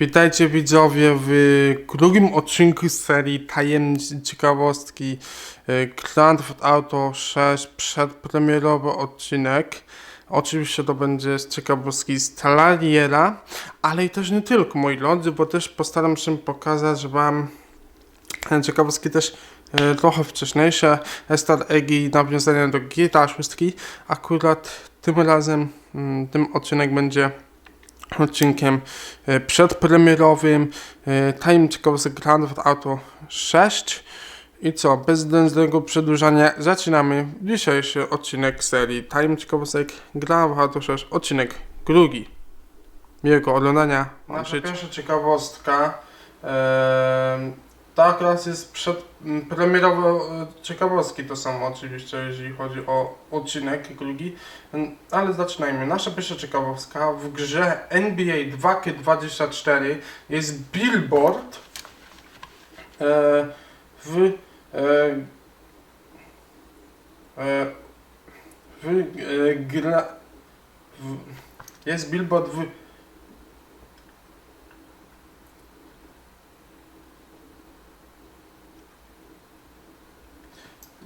Witajcie widzowie w drugim odcinku serii Tajemnicze Ciekawostki e, Grand Theft Auto 6 przedpremierowy odcinek. Oczywiście to będzie z ciekawostki z ale i też nie tylko moi drodzy, bo też postaram się pokazać wam e, ciekawostki też e, trochę wcześniejsze, Star Eggi, nawiązania do GTA 6. Akurat tym razem mm, ten odcinek będzie odcinkiem e, przedpremierowym e, Time Ciekawostek Grand Theft Auto 6 i co, bez zbędnego przedłużania zaczynamy dzisiejszy odcinek serii Time Ciekawostek Grand Theft Auto 6 odcinek drugi. Miłego oglądania. Nasza pierwsza ciekawostka ta akurat jest przedpremierowe e, ciekawostki to są oczywiście jeśli chodzi o odcinek drugi Mm, ale zaczynajmy. Nasza pierwsza ciekawostka w grze NBA 2K24 jest billboard e, w, e, e, w e, gra, w, jest billboard w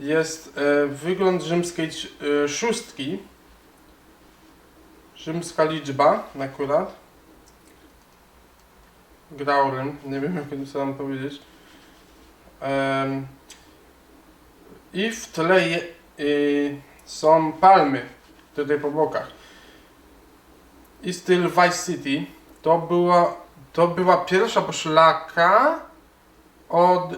jest e, wygląd rzymskiej e, szóstki Rzymska liczba akurat. Graurym, nie wiem jak to mam powiedzieć. I w tle je, y, są palmy tutaj po bokach. I styl Vice City to była, to była pierwsza poszlaka od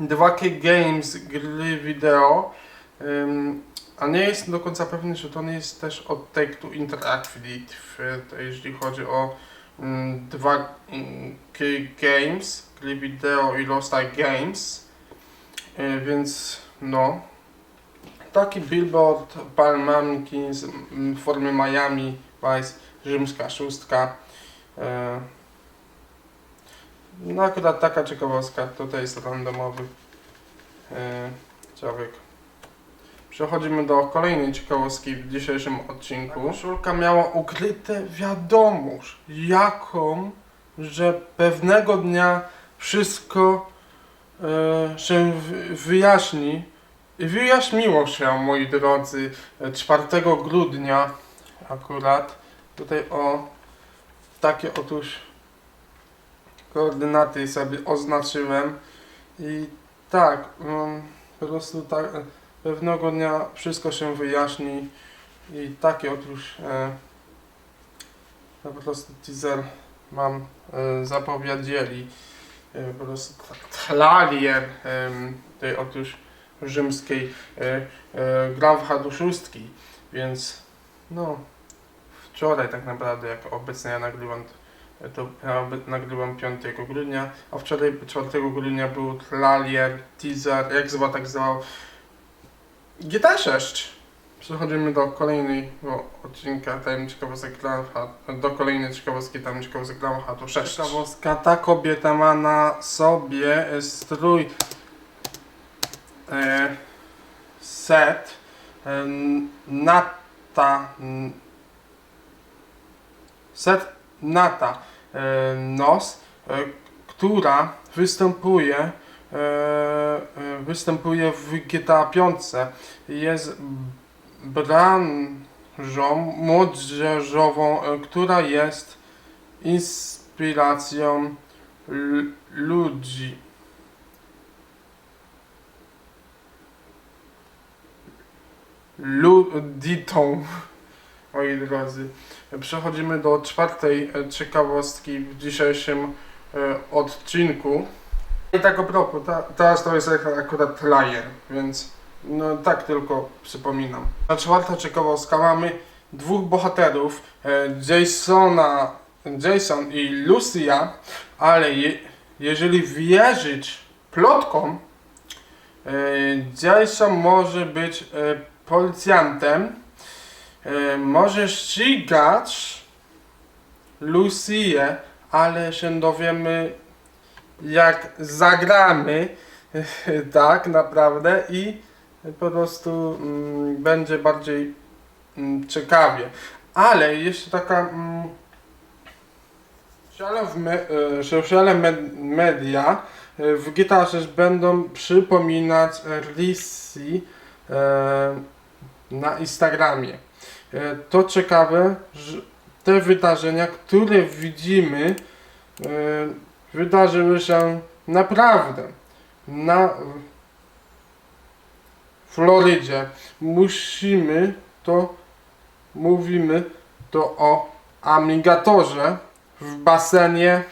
2K Games gry wideo. A nie jestem do końca pewny, czy to nie jest też od Take Two Interactive, jeśli chodzi o mm, dwa mm, K Games, gry wideo i Lost Ark Games. E, więc no, taki billboard palmami w formie Miami Vice, rzymska szóstka. No akurat taka ciekawostka, tutaj jest randomowy e, człowiek. Przechodzimy do kolejnej ciekawostki w dzisiejszym odcinku. Koszulka miała ukryte wiadomość, jaką, że pewnego dnia wszystko e, się wy- wyjaśni. I wyjaśniło się, moi drodzy, e, 4 grudnia akurat. Tutaj o takie otóż koordynaty sobie oznaczyłem. I tak, mm, po prostu tak. Pewnego dnia wszystko się wyjaśni i takie otóż e, no po prostu teaser mam e, zapowiedzieli e, po prostu tlalier e, tej otóż rzymskiej e, e, Grand szóstki, więc no wczoraj tak naprawdę jak obecnie ja nagrywam e, to obe- nagrywam 5 grudnia, a wczoraj 4 grudnia był tlalier, teaser, jak zwał tak zwał GTA 6. Przechodzimy do kolejnego odcinka tajemnic ciekawostek do kolejnej ciekawostki tajemnic ciekawostek Glamha, to 6. Ciekawostka, ta kobieta ma na sobie strój e, set e, nata set nata e, nos, e, która występuje e, występuje w GTA 5 jest branżą młodzieżową, która jest inspiracją ludzi. Luditą, moi drodzy. Przechodzimy do czwartej e, ciekawostki w dzisiejszym e, odcinku. I tak a propos, ta, teraz to jest akurat lajer, więc no tak tylko przypominam. A czwarta ciekawostka, mamy dwóch bohaterów, e, Jasona, Jason i Lucia, ale je, jeżeli wierzyć plotkom, Jason może być policjantem, e, może ścigać Lucię, ale się dowiemy jak zagramy tak naprawdę i po prostu mm, będzie bardziej mm, ciekawie. Ale jeszcze taka mm, me, e, media e, w GTA 6 będą przypominać Risi na Instagramie. E, to ciekawe, że te wydarzenia, które widzimy, e, wydarzyły się naprawdę na Florydzie. Musimy to, mówimy to o amigatorze w basenie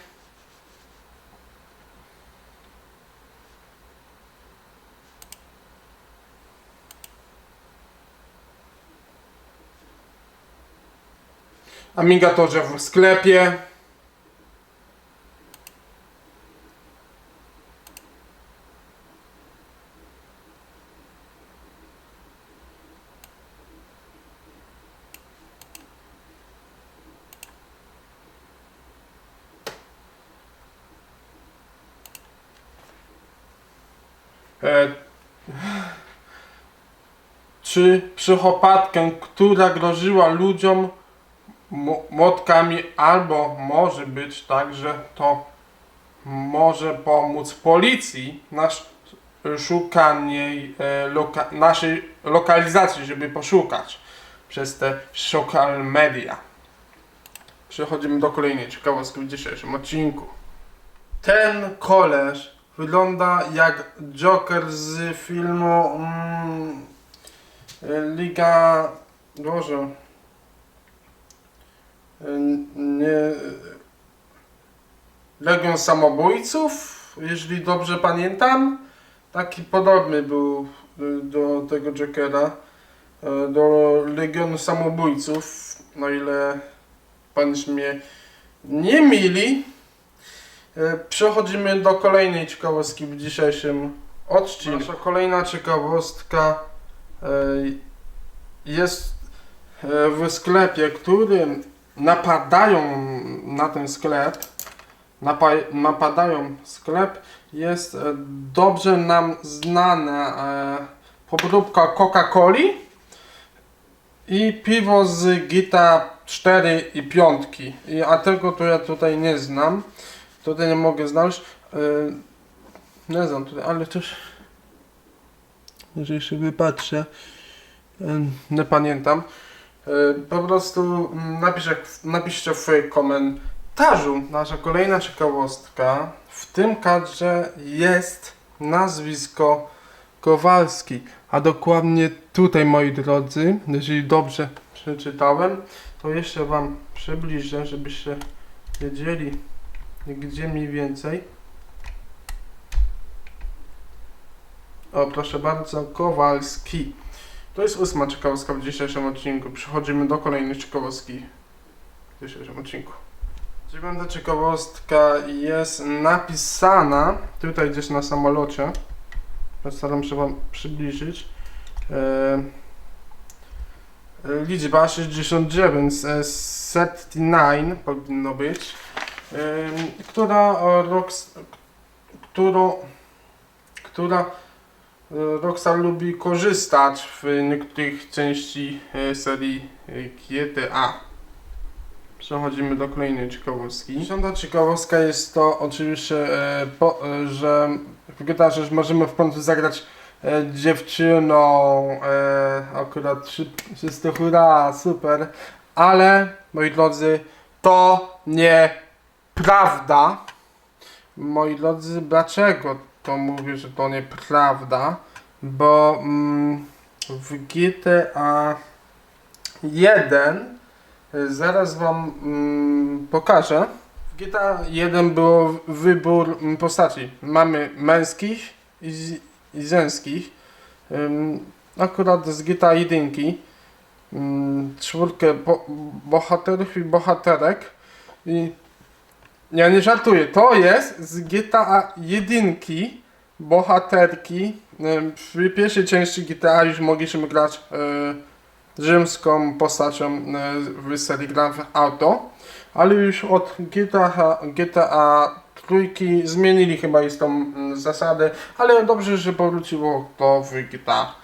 Amigatorze w sklepie e, czy psychopatkę, która groziła ludziom młotkami, albo może być tak, że to może pomóc policji na sz- szukanie e, loka- naszej lokalizacji, żeby poszukać przez te social media. Przechodzimy do kolejnej ciekawostki w dzisiejszym odcinku. Ten koleż wygląda jak Joker z filmu mm, e, Liga... Boże... Nie... Legion Samobójców, jeżeli dobrze pamiętam. Taki podobny był y, do tego Jokera, y, do Legionu Samobójców, no ile paniż mnie nie mili. Y, Przechodzimy do kolejnej ciekawostki w dzisiejszym odcinku. Nasza kolejna ciekawostka jest w sklepie, który napadają na ten sklep, napa- napadają sklep, jest e, dobrze nam znana e, podróbka Coca-Coli i piwo z Gita 4 i 5. I, a tego to ja tutaj nie znam. Tutaj nie mogę znaleźć. E, nie znam tutaj, ale też jeżeli się wypatrzę, nie pamiętam. E, Po prostu mm, napisz, napiszcie w komentarzu. Nasza kolejna ciekawostka. W tym kadrze jest nazwisko Kowalski. A dokładnie tutaj, moi drodzy, jeżeli dobrze przeczytałem, to jeszcze Wam przybliżę, żebyście wiedzieli, gdzie mniej więcej. O, proszę bardzo, Kowalski. To jest ósma ciekawostka w dzisiejszym odcinku. Przechodzimy do kolejnej ciekawostki w dzisiejszym odcinku. Dziewiąta ciekawostka jest napisana tutaj gdzieś na samolocie. Postaram się Wam przybliżyć. E, e, liczba 69, e, 39 powinno być, e, która o, Rox, którą, która Rockstar lubi korzystać w niektórych części e, serii e, GTA. Przechodzimy do kolejnej ciekawostki. Dziesiąta ciekawostka jest to oczywiście, e, po, że w GTA 6 możemy w końcu zagrać dziewczyną, akurat wszyscy hurra, super, ale moi drodzy, to nie prawda. Moi drodzy, dlaczego to mówię, że to nieprawda? Bo mm, w GTA 1 Zaraz wam mm, pokażę. W GTA 1 było wybór mm, postaci. Mamy męskich i, z- i żeńskich. Ym, akurat z GTA 1 ym, czwórkę bo, bohaterów i bohaterek. I ja nie żartuję, to jest z GTA 1 bohaterki. W pierwszej części GTA już mogliśmy grać y, rzymską postacią e, w serii Grand Auto, ale już od GTA, GTA trójki zmienili chyba już tą mm, zasadę, ale dobrze, że powróciło to w GTA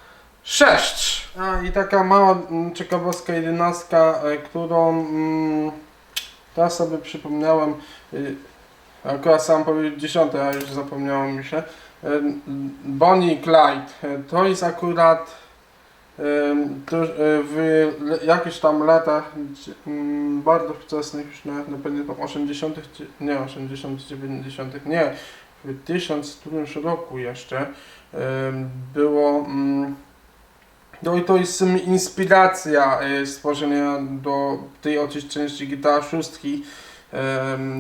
6. A i taka mała mm, ciekawostka jedenastka, e, którą mm, Teraz sobie przypomniałem, y, akurat sam powiedzieć 10, a już zapomniało mi się. Y, Bonnie Clyde. Y, To jest akurat w jakichś tam latach mm, bardzo wczesnych, już nawet nie pamiętam, 80., czy- nie 80., 90., nie, w 1000 którymś roku jeszcze było. mm, no i to jest inspiracja stworzenia do tej oczywiście części szóstki, em,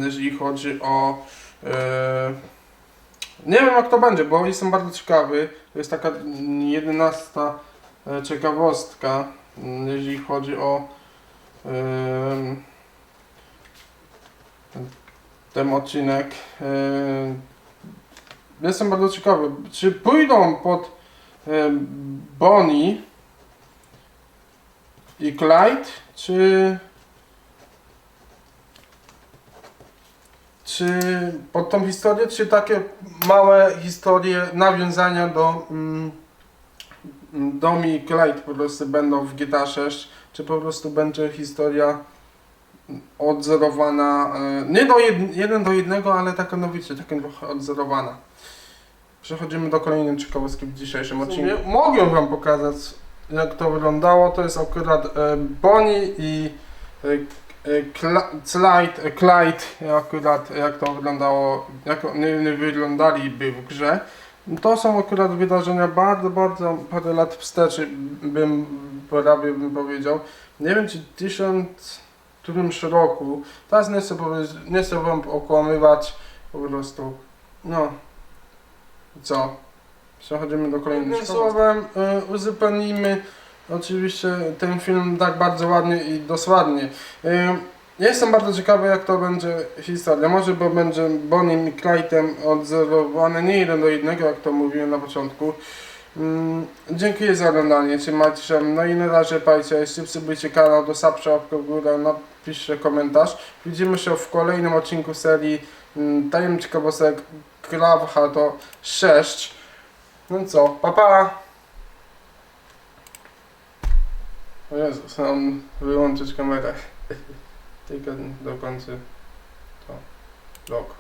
jeżeli chodzi o e, nie wiem jak to będzie, bo jestem bardzo ciekawy. To jest taka jedenasta e, ciekawostka, jeżeli chodzi o ten odcinek. Em, Jestem bardzo ciekawy, czy pójdą pod Bonnie i Clyde, czy czy pod tą historię, czy takie małe historie, nawiązania do mm, Domi i Clyde po prostu będą w GTA 6, czy po prostu będzie historia odzorowana, e, nie do jed, jeden do jednego, ale taka no wiecie, taka trochę odzorowana. Przechodzimy do kolejnej ciekawostki w dzisiejszym odcinku. Mogę wam pokazać jak to wyglądało, to jest akurat e, Bonnie i e, Clyde, e, Clyde, akurat jak to wyglądało, jak oni wyglądaliby w grze. To są akurat wydarzenia bardzo, bardzo parę lat wstecz, bym prawie bym powiedział. Nie wiem czy tysiąc którymś roku. Teraz nie chcę, nie chcę wam okłamywać, po prostu. No. Co? Przechodzimy do kolejnego. słowem e, uzupełnijmy oczywiście ten film tak bardzo ładnie i dosłownie. Ym, Jestem bardzo ciekawy jak to będzie historia. Może bo będzie Bonnie i Clyde'em odzorowane nie jeden do jednego, jak to mówiłem na początku. Ym, Dziękuję za oglądanie, trzymajcie się. No i na razie pajcie, subskrybujcie kanał, dostawcie łapkę w górę, napiszcie komentarz. Widzimy się w kolejnym odcinku serii ym, Tajem Ciekawostek Krawcha to 6. No co, pa pa! O Jezus, mam wyłączyć kamerę. Tylko dokończę to vlog.